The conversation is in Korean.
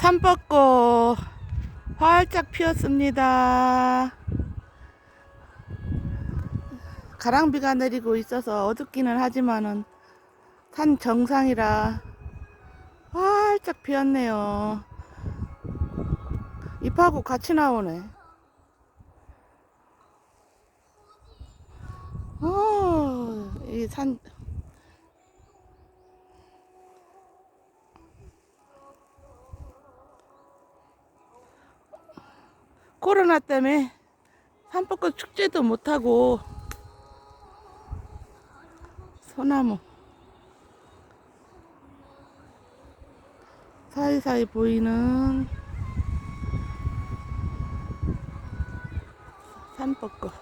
산벚꽃 활짝 피었습니다. 가랑비가 내리고 있어서 어둡기는 하지만은 산 정상이라 활짝 피었네요. 잎하고 같이 나오네. 어, 이 산, 코로나 때문에 산벚꽃 축제도 못하고 소나무 사이사이 보이는 산벚꽃